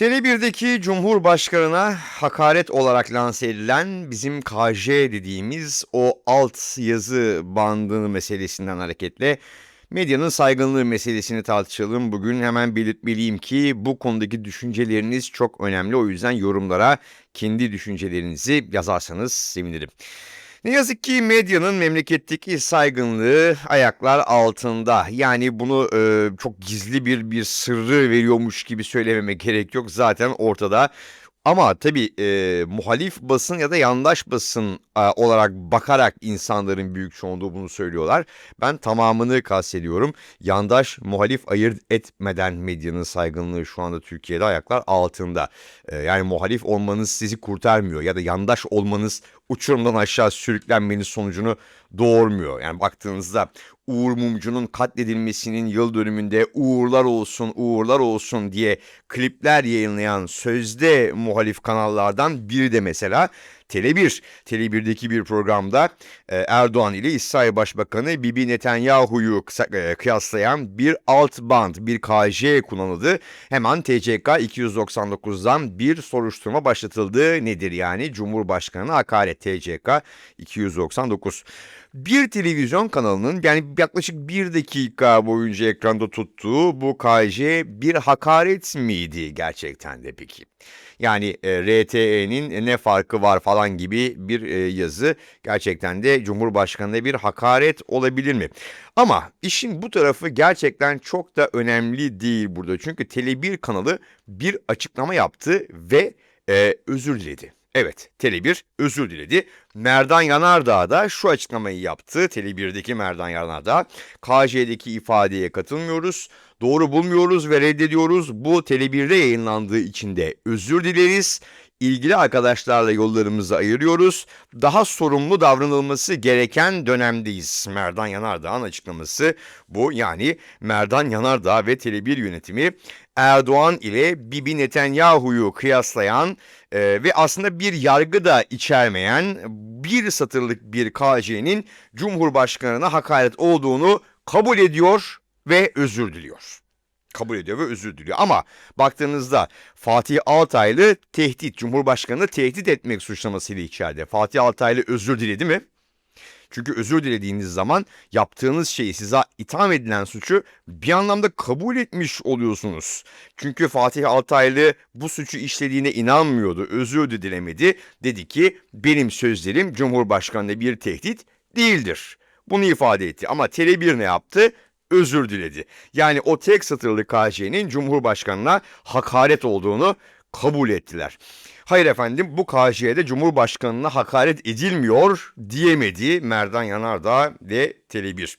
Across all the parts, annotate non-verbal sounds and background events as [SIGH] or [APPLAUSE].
Tele1'deki Cumhurbaşkanı'na hakaret olarak lanse edilen bizim KJ dediğimiz o alt yazı bandı meselesinden hareketle medyanın saygınlığı meselesini tartışalım. Bugün hemen belirtmeliyim ki bu konudaki düşünceleriniz çok önemli. O yüzden yorumlara kendi düşüncelerinizi yazarsanız sevinirim. Ne yazık ki medyanın memleketteki saygınlığı ayaklar altında. Yani bunu e, çok gizli bir bir sırrı veriyormuş gibi söylememe gerek yok. Zaten ortada. Ama tabii e, muhalif basın ya da yandaş basın e, olarak bakarak insanların büyük çoğunluğu bunu söylüyorlar. Ben tamamını kastediyorum. Yandaş, muhalif ayırt etmeden medyanın saygınlığı şu anda Türkiye'de ayaklar altında. E, yani muhalif olmanız sizi kurtarmıyor ya da yandaş olmanız uçurumdan aşağı sürüklenmenin sonucunu doğurmuyor. Yani baktığınızda Uğur Mumcu'nun katledilmesinin yıl dönümünde uğurlar olsun uğurlar olsun diye klipler yayınlayan sözde muhalif kanallardan biri de mesela Tele1. Tele1'deki bir programda e, Erdoğan ile İsrail Başbakanı Bibi Netanyahu'yu e, kıyaslayan bir alt band, bir KJ kullanıldı. Hemen TCK 299'dan bir soruşturma başlatıldı. Nedir yani? Cumhurbaşkanına hakaret TCK 299. Bir televizyon kanalının yani yaklaşık bir dakika boyunca ekranda tuttuğu bu KJ bir hakaret miydi gerçekten de peki? Yani e, RTE'nin ne farkı var falan gibi bir e, yazı gerçekten de Cumhurbaşkanı'na bir hakaret olabilir mi? Ama işin bu tarafı gerçekten çok da önemli değil burada. Çünkü Tele1 kanalı bir açıklama yaptı ve e, özür diledi. Evet, Tele1 özür diledi. Merdan Yanardağ da şu açıklamayı yaptı. Tele1'deki Merdan Yanardağ, KJ'deki ifadeye katılmıyoruz, doğru bulmuyoruz ve reddediyoruz. Bu Tele1'de yayınlandığı için de özür dileriz. İlgili arkadaşlarla yollarımızı ayırıyoruz. Daha sorumlu davranılması gereken dönemdeyiz. Merdan Yanardağ'ın açıklaması bu. Yani Merdan Yanardağ ve Tele1 yönetimi Erdoğan ile Bibi Netanyahu'yu kıyaslayan e, ve aslında bir yargı da içermeyen bir satırlık bir KC'nin Cumhurbaşkanı'na hakaret olduğunu kabul ediyor ve özür diliyor. Kabul ediyor ve özür diliyor. Ama baktığınızda Fatih Altaylı tehdit, Cumhurbaşkanı'nı tehdit etmek suçlamasıyla içeride. Fatih Altaylı özür diledi mi? Çünkü özür dilediğiniz zaman yaptığınız şeyi size itham edilen suçu bir anlamda kabul etmiş oluyorsunuz. Çünkü Fatih Altaylı bu suçu işlediğine inanmıyordu, özür de dilemedi. Dedi ki benim sözlerim Cumhurbaşkanı'na bir tehdit değildir. Bunu ifade etti ama Tele1 ne yaptı? Özür diledi. Yani o tek satırlı KJ'nin Cumhurbaşkanı'na hakaret olduğunu kabul ettiler. Hayır efendim bu KJ'de Cumhurbaşkanı'na hakaret edilmiyor diyemedi Merdan Yanardağ ve Tele1.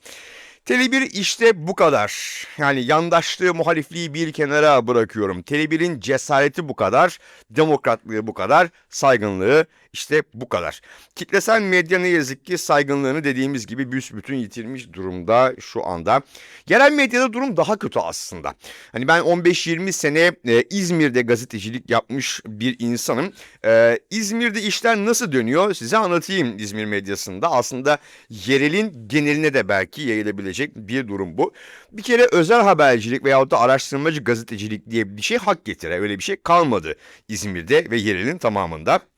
Tele1 işte bu kadar. Yani yandaşlığı, muhalifliği bir kenara bırakıyorum. Tele1'in cesareti bu kadar, demokratlığı bu kadar, saygınlığı işte bu kadar. Kitlesel medya ne yazık ki saygınlığını dediğimiz gibi büsbütün yitirmiş durumda şu anda. Yerel medyada durum daha kötü aslında. Hani ben 15-20 sene e, İzmir'de gazetecilik yapmış bir insanım. E, İzmir'de işler nasıl dönüyor size anlatayım İzmir medyasında. Aslında yerelin geneline de belki yayılabilecek bir durum bu. Bir kere özel habercilik veyahut da araştırmacı gazetecilik diye bir şey hak getire. Öyle bir şey kalmadı İzmir'de ve yerelin tamamında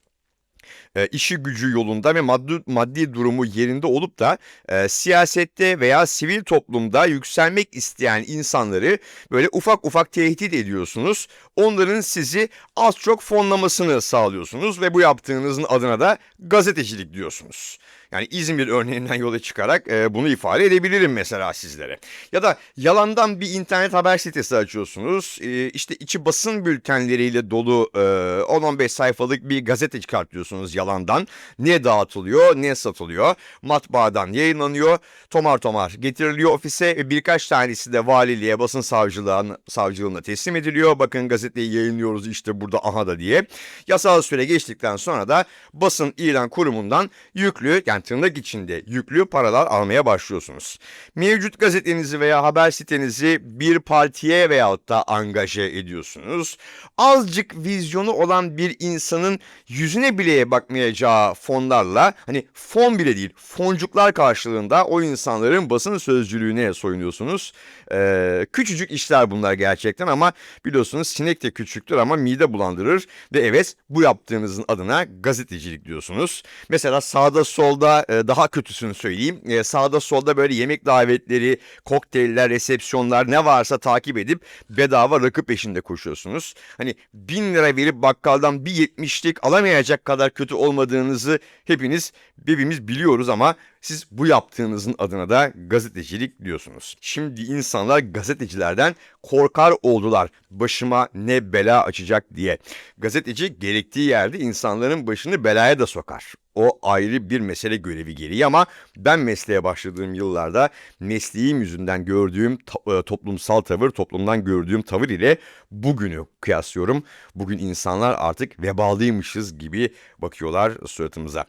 e, işi gücü yolunda ve maddi, maddi durumu yerinde olup da e, siyasette veya sivil toplumda yükselmek isteyen insanları böyle ufak ufak tehdit ediyorsunuz. Onların sizi az çok fonlamasını sağlıyorsunuz ve bu yaptığınızın adına da gazetecilik diyorsunuz. Yani İzmir [LAUGHS] örneğinden yola çıkarak e, bunu ifade edebilirim mesela sizlere. Ya da yalandan bir internet haber sitesi açıyorsunuz. E, işte içi basın bültenleriyle dolu e, 10-15 sayfalık bir gazete çıkartıyorsunuz yalandan. Ne dağıtılıyor ne satılıyor. Matbaadan yayınlanıyor. Tomar tomar getiriliyor ofise birkaç tanesi de valiliğe basın savcılığına, savcılığına teslim ediliyor. Bakın gazeteyi yayınlıyoruz işte burada aha da diye. Yasal süre geçtikten sonra da basın ilan kurumundan yüklü yani tırnak içinde yüklü paralar almaya başlıyorsunuz. Mevcut gazetenizi veya haber sitenizi bir partiye veyahut da angaje ediyorsunuz. Azıcık vizyonu olan bir insanın yüzüne bile bakmayacağı fonlarla hani fon bile değil foncuklar karşılığında o insanların basın sözcülüğüne soyunuyorsunuz. Ee, küçücük işler bunlar gerçekten ama biliyorsunuz sinek de küçüktür ama mide bulandırır ve evet bu yaptığınızın adına gazetecilik diyorsunuz. Mesela sağda solda e, daha kötüsünü söyleyeyim. E, sağda solda böyle yemek davetleri, kokteyller, resepsiyonlar ne varsa takip edip bedava rakı peşinde koşuyorsunuz. Hani bin lira verip bakkaldan bir yetmişlik alamayacak kadar kötü olmadığınızı hepiniz hepimiz biliyoruz ama siz bu yaptığınızın adına da gazetecilik diyorsunuz. Şimdi insanlar gazetecilerden korkar oldular. Başıma ne bela açacak diye. Gazeteci gerektiği yerde insanların başını belaya da sokar. O ayrı bir mesele görevi gereği ama ben mesleğe başladığım yıllarda mesleğim yüzünden gördüğüm e, toplumsal tavır, toplumdan gördüğüm tavır ile bugünü kıyaslıyorum. Bugün insanlar artık vebalıymışız gibi bakıyorlar suratımıza.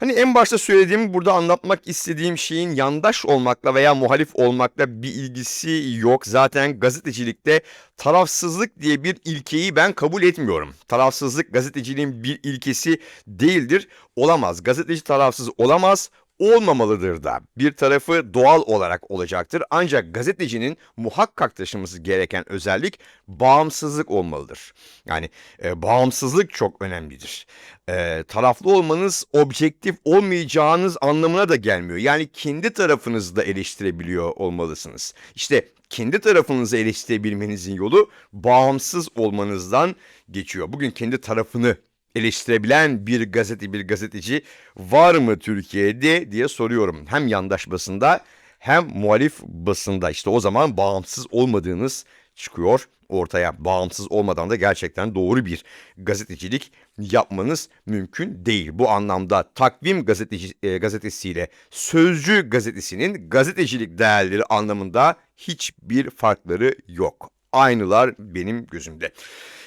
Hani en başta söylediğim burada anlatmak istediğim şeyin yandaş olmakla veya muhalif olmakla bir ilgisi yok. Zaten gazetecilikte tarafsızlık diye bir ilkeyi ben kabul etmiyorum. Tarafsızlık gazeteciliğin bir ilkesi değildir. Olamaz. Gazeteci tarafsız olamaz olmamalıdır da. Bir tarafı doğal olarak olacaktır. Ancak gazetecinin muhakkak taşıması gereken özellik bağımsızlık olmalıdır. Yani e, bağımsızlık çok önemlidir. E, taraflı olmanız objektif olmayacağınız anlamına da gelmiyor. Yani kendi tarafınızı da eleştirebiliyor olmalısınız. İşte kendi tarafınızı eleştirebilmenizin yolu bağımsız olmanızdan geçiyor. Bugün kendi tarafını eleştirebilen bir gazete bir gazeteci var mı Türkiye'de diye soruyorum. Hem yandaş basında hem muhalif basında işte o zaman bağımsız olmadığınız çıkıyor ortaya. Bağımsız olmadan da gerçekten doğru bir gazetecilik yapmanız mümkün değil. Bu anlamda takvim gazeteci, e, gazetesiyle Sözcü gazetesinin gazetecilik değerleri anlamında hiçbir farkları yok. Aynılar benim gözümde.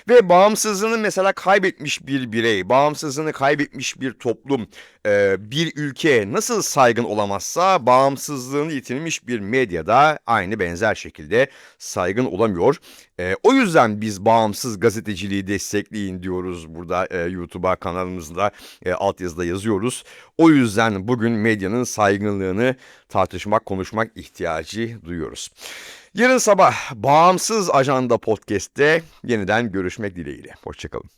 Ve bağımsızlığını mesela kaybetmiş bir birey, bağımsızlığını kaybetmiş bir toplum, e, bir ülke nasıl saygın olamazsa bağımsızlığını yitirmiş bir medyada aynı benzer şekilde saygın olamıyor. E, o yüzden biz bağımsız gazeteciliği destekleyin diyoruz burada e, YouTube'a kanalımızda altyazıda yazıyoruz. O yüzden bugün medyanın saygınlığını tartışmak, konuşmak ihtiyacı duyuyoruz. Yarın sabah Bağımsız Ajanda Podcast'te yeniden görüşmek dileğiyle. Hoşçakalın.